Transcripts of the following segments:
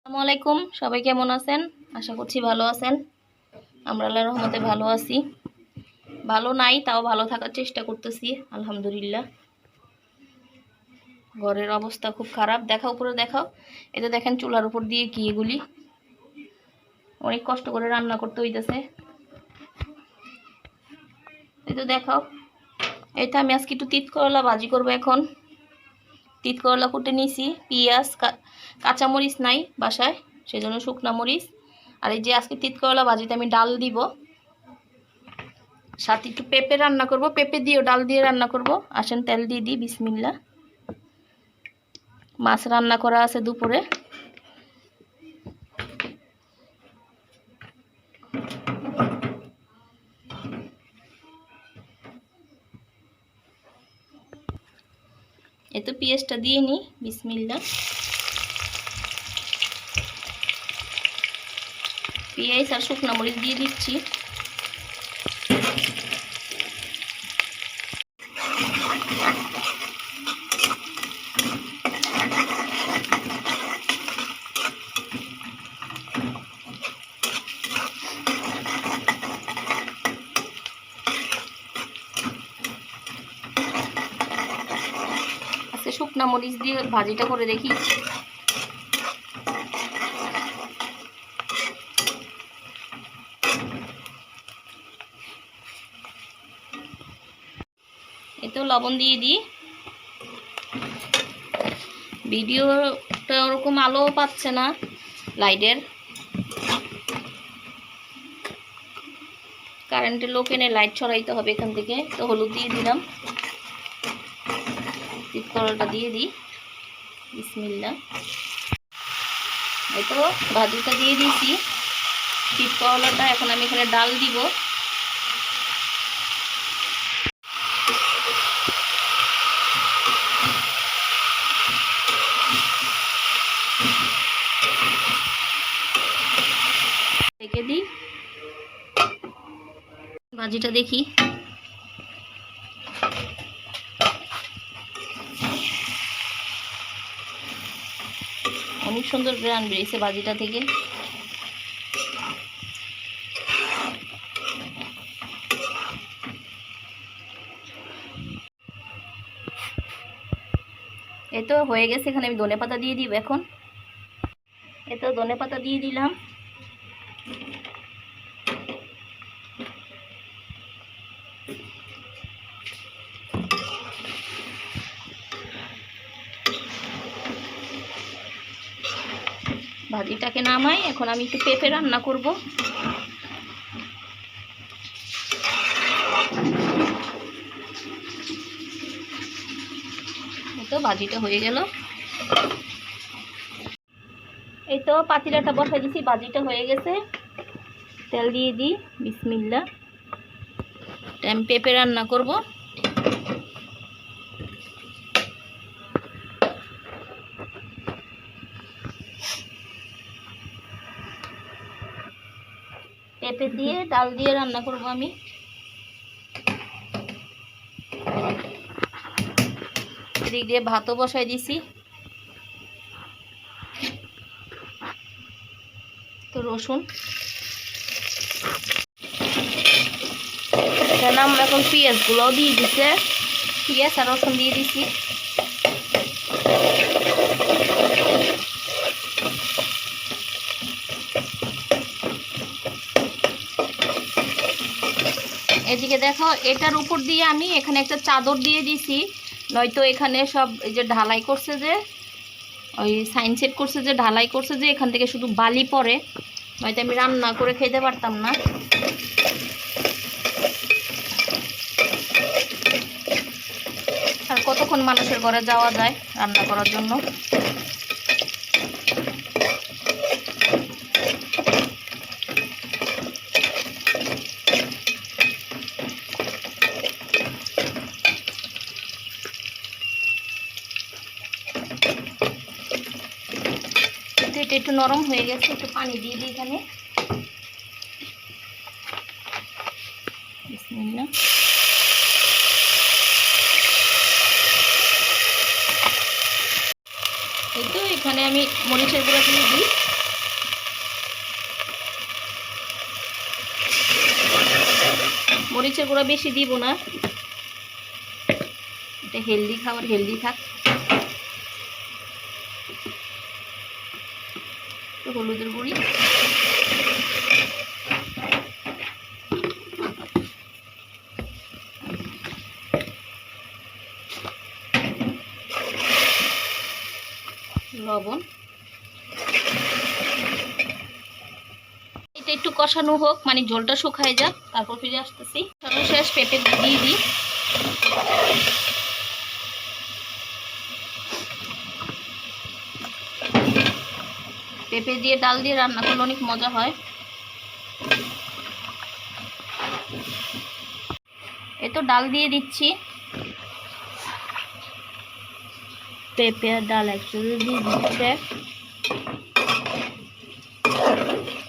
আসসালামু আলাইকুম। সবাই কেমন আছেন? আশা করছি ভালো আছেন। আমরা আল্লাহর রহমতে ভালো আছি। ভালো নাই, তাও ভালো থাকার চেষ্টা করতেছি, আলহামদুলিল্লাহ। ঘরের অবস্থা খুব খারাপ। দেখাও, উপরে দেখাও। এটা দেখেন চুলার উপর দিয়ে কি এগুলি। অনেক কষ্ট করে রান্না করতে হইতেছে। এই তো দেখাও। এইটা আমি আজকে একটু তিত করলা ভাজি করব এখন। তিত করলা কুটে নিয়েছি পেঁয়াজ কাঁচামরিচ নাই বাসায় সেই জন্য শুকনা মরিচ। আর এই যে আজকে তিত করলা ভাজিতে আমি ডাল দিব। সাথে একটু পেঁপে রান্না করব, পেঁপে দিয়েও ডাল দিয়ে রান্না করব। আসেন তেল দিয়ে দিই বিসমিল্লা মাছ রান্না করা আছে দুপুরে। তো পেঁয়াজটা দিয়ে নিই বিসমিল্লা। পেঁয়াজ আর শুকনো মরিচ দিয়ে দিচ্ছি আজকে শুকনো মরিচ দিয়ে ভাজিটা করে দেখি। এতেও লবণ দিয়ে দিই। ভিডিওটা ওরকম আলো পাচ্ছে না লাইটের। কারেন্টের লোক এনে লাইট ছড়াইতে হবে এখান থেকে। তো হলুদ দিয়ে দিলাম। তিত করলাটা দিয়ে দিই। বিসমিল্লা এই তো ভাজিটা দিয়ে দিয়েছি। তিত করলাটা এখন আমি এখানে ডাল দিব। ভাজিটা দেখি। অনেক সুন্দর গ্রান বেরিয়েছে বাজিটা থেকে। এ তো হয়ে গেছে, এখানে আমি ধনে পাতা দিয়ে দিব এখন। এ তো ধনে পাতা দিয়ে দিলাম। ভাজিটাকে নামাই, এখন আমি একটু পেঁপে রান্না করব। তো ভাজিটা হয়ে গেল। এই তো পাতিলাটা বসাই দিছি, ভাজিটা হয়ে গেছে। তেল দিয়ে দিই বিসমিল্লা আমি পেঁপে রান্না করব। পেঁপে দিয়ে ডাল দিয়ে রান্না করব আমি। এদিক দিয়ে ভাতও বসাই দিছি। তো রসুন। এখানে আমরা এখন পেঁয়াজগুলোও দিয়ে দিছে। পেঁয়াজ আর রসুন দিয়ে দিছি। এদিকে দেখো, এটার উপর দিয়ে আমি এখানে একটা চাদর দিয়ে দিছি। নয়তো এখানে সব এই যে ঢালাই করছে যে, ওই সাইন সেট করছে যে, ঢালাই করছে যে, এখান থেকে শুধু বালি পড়ে। নয়তো আমি রান্না করে খেতে পারতাম না। আর কতক্ষণ মানুষের ঘরে যাওয়া যায় রান্না করার জন্য? এটা একটু নরম হয়ে গেছে, একটু পানি দিয়ে দিই এখানে। এই এখানে আমি মরিচের গুঁড়া দিয়ে দিই। মরিচের গুঁড়া বেশি দিব না। এটা হেলদি খাবার হেলদি থাক। একটু হলুদের গুঁড়ি। লবণ। এটা একটু কষানো হোক মানে জলটা শুকায় যাক, তারপর ফিরে আসতেছি। সর্বশেষ পেঁপে দিয়ে দিই। পেঁপে দিয়ে ডাল দিয়ে রান্না করলে অনেক মজা হয়। এ তো ডাল দিয়ে দিচ্ছি। পেঁপে আর ডাল একসাথে দিয়ে দিচ্ছে।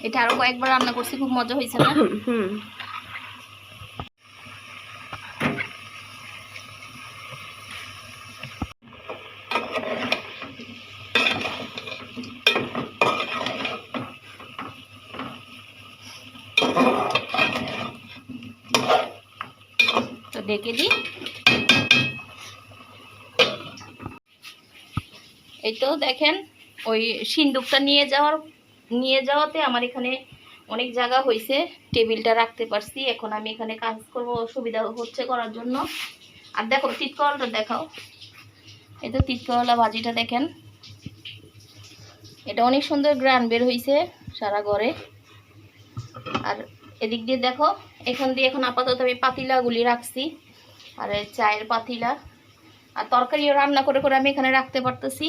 এটা আরও কয়েকবার রান্না করছি খুব মজা হয়েছে না? হুম। ডেকে দিই। এই তো দেখেন, ওই সিন্দুকটা নিয়ে যাওয়ার, নিয়ে যাওয়াতে আমার এখানে অনেক জায়গা হয়েছে টেবিলটা রাখতে পারছি। এখন আমি এখানে কাজ করব সুবিধা হচ্ছে করার জন্য। আর দেখো তিতকরলটা দেখাও। এই তো তিতকরলা ভাজিটা দেখেন। এটা অনেক সুন্দর গ্রান বের হয়েছে সারা ঘরে। আর এদিক দিয়ে দেখো, এখান দিয়ে এখন আপাতত আমি পাতিলাগুলি রাখছি। আর চায়ের পাতিলা। আর তরকারিও রান্না করে করে আমি এখানে রাখতে পারতেছি।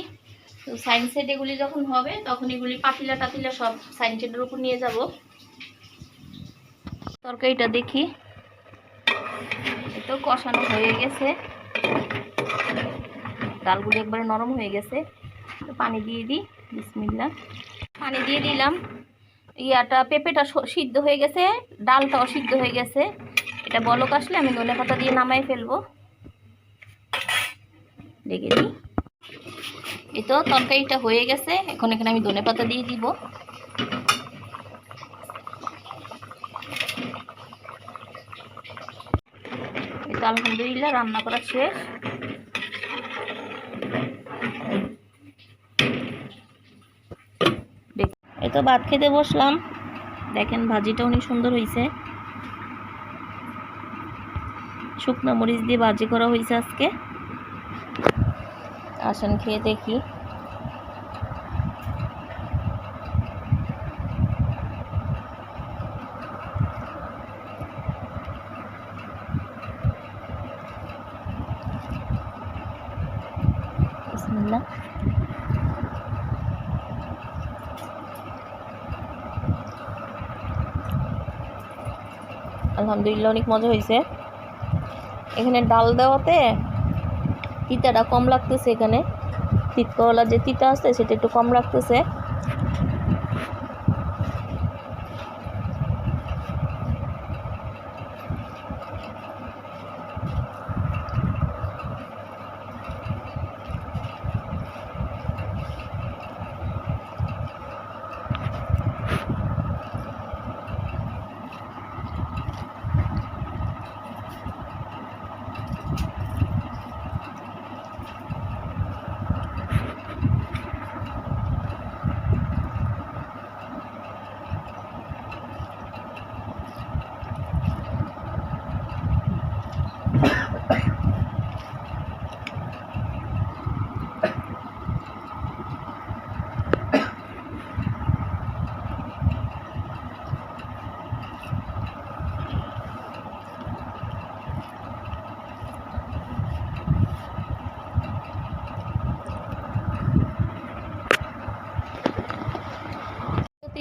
তো সাইন সেট এগুলি যখন হবে, তখন এগুলি পাতিলা টাতিলা সব সাইন সেটের উপর নিয়ে যাব। তরকারিটা দেখি। এতো কষানো হয়ে গেছে। ডালগুলি একবারে নরম হয়ে গেছে। তো পানি দিয়ে দিই বিসমিল্লা পানি দিয়ে দিলাম। ইয়াটা পেঁপেটা সিদ্ধ হয়ে গেছে, ডালটাও সিদ্ধ হয়ে গেছে। এটা বলক আসলে আমি ধনে পাতা দিয়ে নামাই ফেলব। দেখে দিই এই তো তরকারিটা হয়ে গেছে, এখন এখানে আমি ধনে পাতা দিয়ে দিব। এই তো আলহামদুলিল্লাহ রান্না করা শেষ দেখ- এই তো ভাত খেতে বসলাম। দেখেন ভাজিটা অনেক সুন্দর হয়েছে শুকনো মরিচ দিয়ে ভাজি করা হয়েছে আজকে। আসেন খেয়ে দেখি। আলহামদুলিল্লাহ, অনেক মজা হয়েছে। এখানে ডাল দেওয়াতে তিতাটা কম লাগতেছে এখানে। তিতকলা যে তিতা আছে, সেটা একটু কম লাগতেছে।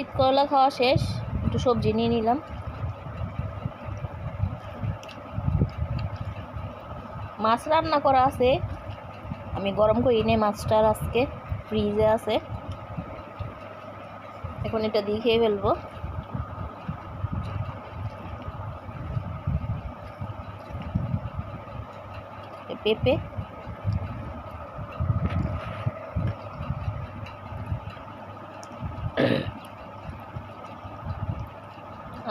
তিত করলা খাওয়া শেষ। একটু সবজি নিয়ে নিলাম। মাছ রান্না করা আছে। আমি গরম করি নে মাছটার আজকে। ফ্রিজে আছে। এখন এটা দিয়ে খেয়ে ফেলব। পেঁপে।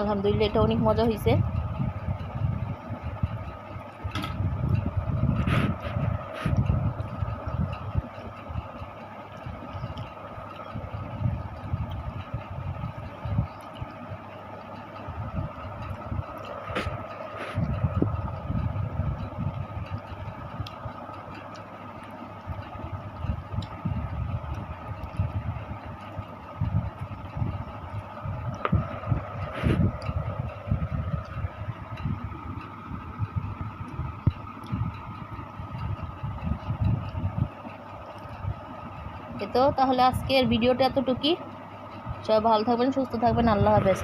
আলহামদুলিল্লাহ এটা অনেক মজা হয়েছে তো তাহলে আজকের ভিডিওটা এতটুকুই। সবাই ভালো থাকবেন সুস্থ থাকবেন আল্লাহ হাফেজ।